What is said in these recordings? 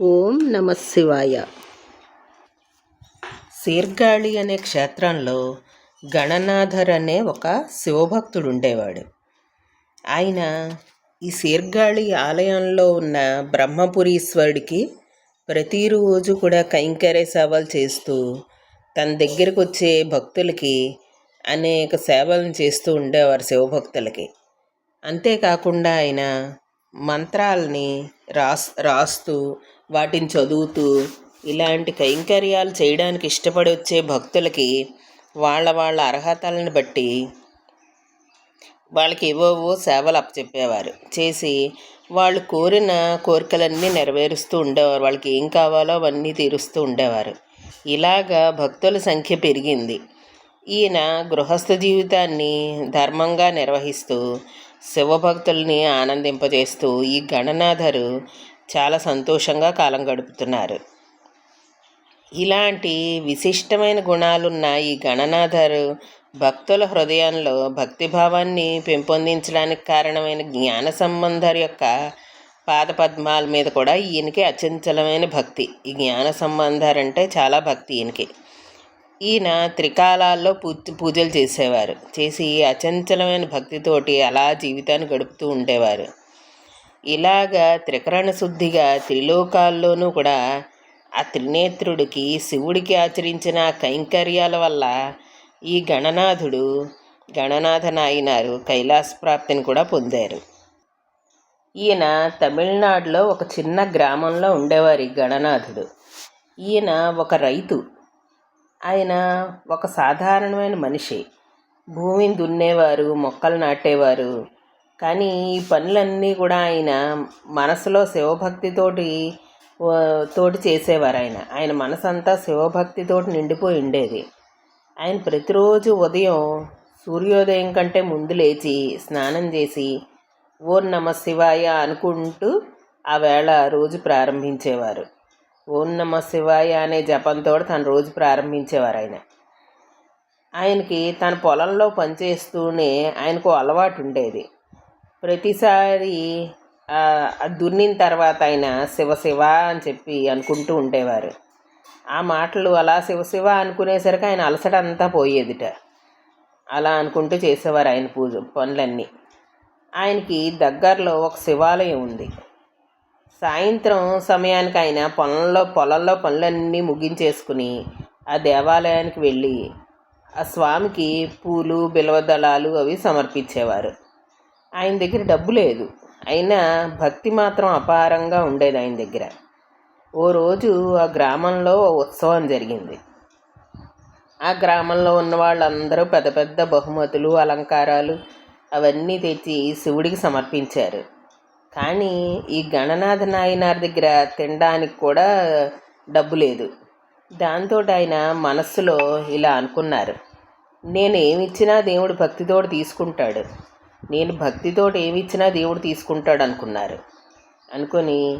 ఓం నమ శివాయ. శీర్గాళి అనే క్షేత్రంలో గణనాథర్ అనే ఒక శివభక్తుడు ఉండేవాడు ఆయన ఈ శీర్గాళి ఆలయంలో ఉన్న బ్రహ్మపురీశ్వరుడికి ప్రతిరోజు కూడా కైంకర్య సేవలు చేస్తూ తన దగ్గరకు వచ్చే భక్తులకి అనేక సేవలను చేస్తూ ఉండేవారు శివభక్తులకి. అంతేకాకుండా ఆయన మంత్రాలని రాస్ రాస్తూ వాటిని చదువుతూ ఇలాంటి కైంకర్యాలు చేయడానికి ఇష్టపడి వచ్చే భక్తులకి వాళ్ళ వాళ్ళ అర్హతలను బట్టి వాళ్ళకి ఏవోవో సేవలు అప్పచెప్పేవారు. చేసి వాళ్ళు కోరిన కోరికలన్నీ నెరవేరుస్తూ ఉండేవారు. వాళ్ళకి ఏం కావాలో అవన్నీ తీరుస్తూ ఉండేవారు. ఇలాగా భక్తుల సంఖ్య పెరిగింది. ఈయన గృహస్థ జీవితాన్ని ధర్మంగా నిర్వహిస్తూ శివభక్తుల్ని ఆనందింపజేస్తూ ఈ గణనాథరు చాలా సంతోషంగా కాలం గడుపుతున్నారు. ఇలాంటి విశిష్టమైన గుణాలున్న ఈ గణనాథరు భక్తుల హృదయంలో భక్తిభావాన్ని పెంపొందించడానికి కారణమైన జ్ఞాన సంబంధర్ యొక్క పాదపద్మాల మీద కూడా ఈయనకి అచంచలమైన భక్తి. ఈ జ్ఞాన సంబంధర్ అంటే చాలా భక్తి ఈయనకి. ఈయన త్రికాలాల్లో పూజ పూజలు చేసేవారు. చేసి అచంచలమైన భక్తితోటి అలా జీవితాన్ని గడుపుతూ ఉండేవారు. ఇలాగా త్రికరణ శుద్ధిగా త్రిలోకాల్లోనూ కూడా ఆ త్రినేత్రుడికి శివుడికి ఆచరించిన కైంకర్యాల వల్ల ఈ గణనాథుడు గణనాథ నాయనారు కైలాస ప్రాప్తిని కూడా పొందారు. ఈయన తమిళనాడులో ఒక చిన్న గ్రామంలో ఉండేవారు ఈ గణనాథుడు. ఈయన ఒక రైతు. ఆయన ఒక సాధారణమైన మనిషి. భూమిని దున్నేవారు మొక్కలు నాటేవారు. కానీ ఈ పనులన్నీ కూడా ఆయన మనసులో శివభక్తితోటి తోటి చేసేవారు ఆయన. ఆయన మనసంతా శివభక్తితోటి నిండిపోయి ఉండేది. ఆయన ప్రతిరోజు ఉదయం సూర్యోదయం కంటే ముందు లేచి స్నానం చేసి ఓం నమ శివాయ అనుకుంటూ ఆ వేళ రోజు ప్రారంభించేవారు. ఓం నమ శివాయ అనే జపంతో తన రోజు ప్రారంభించేవారు ఆయన. ఆయనకి తన పొలంలో పనిచేస్తూనే ఆయనకు అలవాటు ఉండేది. ప్రతిసారి దున్నిన తర్వాత ఆయన శివ శివ అని చెప్పి అనుకుంటూ ఉండేవారు. ఆ మాటలు అలా శివ శివ అనుకునేసరికి ఆయన అలసట అంతా పోయేదిట. అలా అనుకుంటూ చేసేవారు ఆయన పూజ పనులన్నీ. ఆయనకి దగ్గరలో ఒక శివాలయం ఉంది. సాయంత్రం సమయానికి ఆయన పొలంలో పొలంలో పనులన్నీ ముగించేసుకుని ఆ దేవాలయానికి వెళ్ళి ఆ స్వామికి పూలు బిలవదళాలు అవి సమర్పించేవారు. ఆయన దగ్గర డబ్బు లేదు. అయినా భక్తి మాత్రం అపారంగా ఉండేది ఆయన దగ్గర. ఓ రోజు ఆ గ్రామంలో ఉత్సవం జరిగింది. ఆ గ్రామంలో ఉన్న వాళ్ళందరూ పెద్ద పెద్ద బహుమతులు అలంకారాలు అవన్నీ తెచ్చి శివుడికి సమర్పించారు. కానీ ఈ గణనాథ నాయనార్ దగ్గర తినడానికి కూడా డబ్బు లేదు. దాంతో ఆయన మనస్సులో ఇలా అనుకున్నారు. నేను ఏమిచ్చినా దేవుడు భక్తితోడు తీసుకుంటాడు. నేను భక్తితోటి ఏమి ఇచ్చినా దేవుడు తీసుకుంటాడు అనుకున్నారు అనుకొని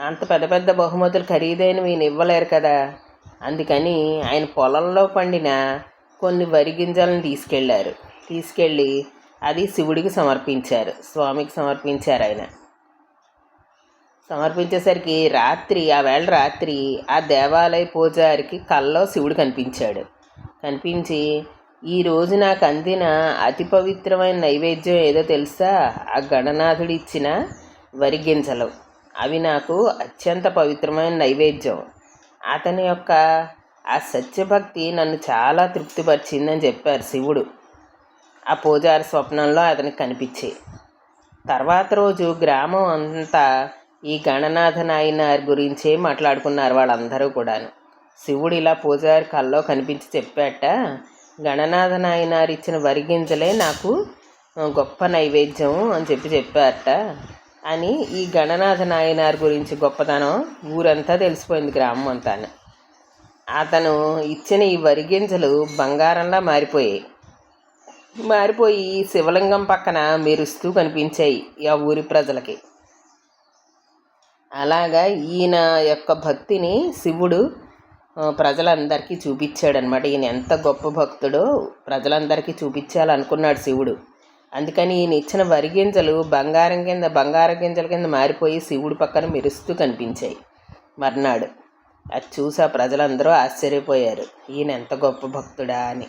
అంత పెద్ద పెద్ద బహుమతులు ఖరీదైనవి ఈయన ఇవ్వలేరు కదా. అందుకని ఆయన పొలంలో పండిన కొన్ని వరి గింజలను తీసుకెళ్ళారు తీసుకెళ్ళి అది శివుడికి సమర్పించారు. స్వామికి సమర్పించారు ఆయన. సమర్పించేసరికి రాత్రి ఆ వేళ రాత్రి ఆ దేవాలయ పూజారికి కల్లో శివుడు కనిపించాడు. కనిపించి ఈరోజు నాకు అందిన అతి పవిత్రమైన నైవేద్యం ఏదో తెలుసా? ఆ గణనాథుడు ఇచ్చిన వరి గింజలు. అవి నాకు అత్యంత పవిత్రమైన నైవేద్యం. అతని యొక్క ఆ సత్యభక్తి నన్ను చాలా తృప్తిపరిచిందని చెప్పారు శివుడు. ఆ పూజారి స్వప్నంలో అతనికి కనిపించి. తర్వాత రోజు గ్రామం అంతా ఈ గణనాథ నాయనార్ గురించే మాట్లాడుకున్నారు వాళ్ళందరూ కూడాను. శివుడు ఇలా పూజారి కల్లో కనిపించి చెప్పాట గణనాథ నాయనారు ఇచ్చిన వరి గింజలే నాకు గొప్ప నైవేద్యం అని చెప్పి చెప్పారట. అని ఈ గణనాథ నాయనార్ గురించి గొప్పతనం ఊరంతా తెలిసిపోయింది గ్రామం అంతా అతను ఇచ్చిన ఈ వరి గింజలు బంగారంలా మారిపోయాయి. మారిపోయి శివలింగం పక్కన మెరుస్తూ కనిపించాయి ఆ ఊరి ప్రజలకి. అలాగా ఈయన యొక్క భక్తిని శివుడు ప్రజలందరికీ చూపించాడనమాట. ఈయన ఎంత గొప్ప భక్తుడో ప్రజలందరికీ చూపించాలనుకున్నాడు శివుడు. అందుకని ఈయన ఇచ్చిన వరి గింజలు బంగారం కింద బంగారం గింజల కింద మారిపోయి శివుడి పక్కన మెరుస్తూ కనిపించాయి. మర్నాడు అది చూసి ఆ ప్రజలందరూ ఆశ్చర్యపోయారు. ఈయన ఎంత గొప్ప భక్తుడా అని.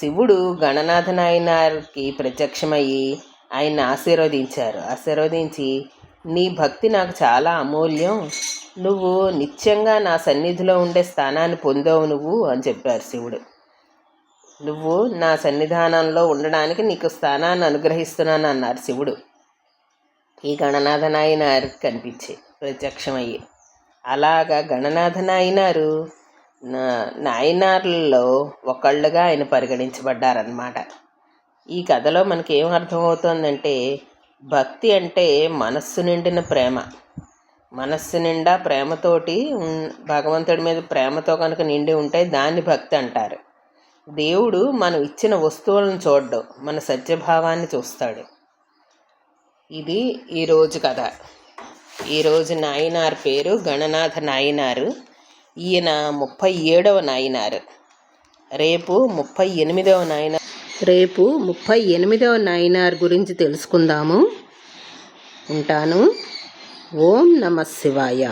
శివుడు గణనాథ నాయనారికి ప్రత్యక్షమయ్యి ఆయన్ని ఆశీర్వదించారు. ఆశీర్వదించి నీ భక్తి నాకు చాలా అమూల్యం. నువ్వు నిత్యంగా నా సన్నిధిలో ఉండే స్థానాన్ని పొందావు నువ్వు అని చెప్పారు శివుడు. నువ్వు నా సన్నిధానంలో ఉండడానికి నీకు స్థానాన్ని అనుగ్రహిస్తున్నాను అన్నారు శివుడు. ఈ గణనాథనాయనారు కనిపించి ప్రత్యక్షమయ్యి. అలాగా గణనాథనాయనారు నా- నాయనార్లలో ఒకళ్ళుగా ఆయన పరిగణించబడ్డారన్నమాట. ఈ కథలో మనకి ఏం అర్థమవుతోందంటే భక్తి అంటే మనస్సు నిండిన ప్రేమ. మనస్సు నిండా ప్రేమతోటి భగవంతుడి మీద ప్రేమతో కనుక నిండి ఉంటే దాన్ని భక్తి అంటారు. దేవుడు మనం ఇచ్చిన వస్తువులను చూడడం మన సత్యభావాన్ని చూస్తాడు. ఇది ఈరోజు కథ. ఈరోజు నాయనార్ పేరు గణనాథ నాయనారు. ఈయన ముప్పై ఏడవ నాయనారు. రేపు ముప్పై ఎనిమిదవ నాయన రేపు ముప్పై ఎనిమిదవ నైనార్ గురించి తెలుసుకుందాము. ఉంటాను. ఓం నమ శివాయ.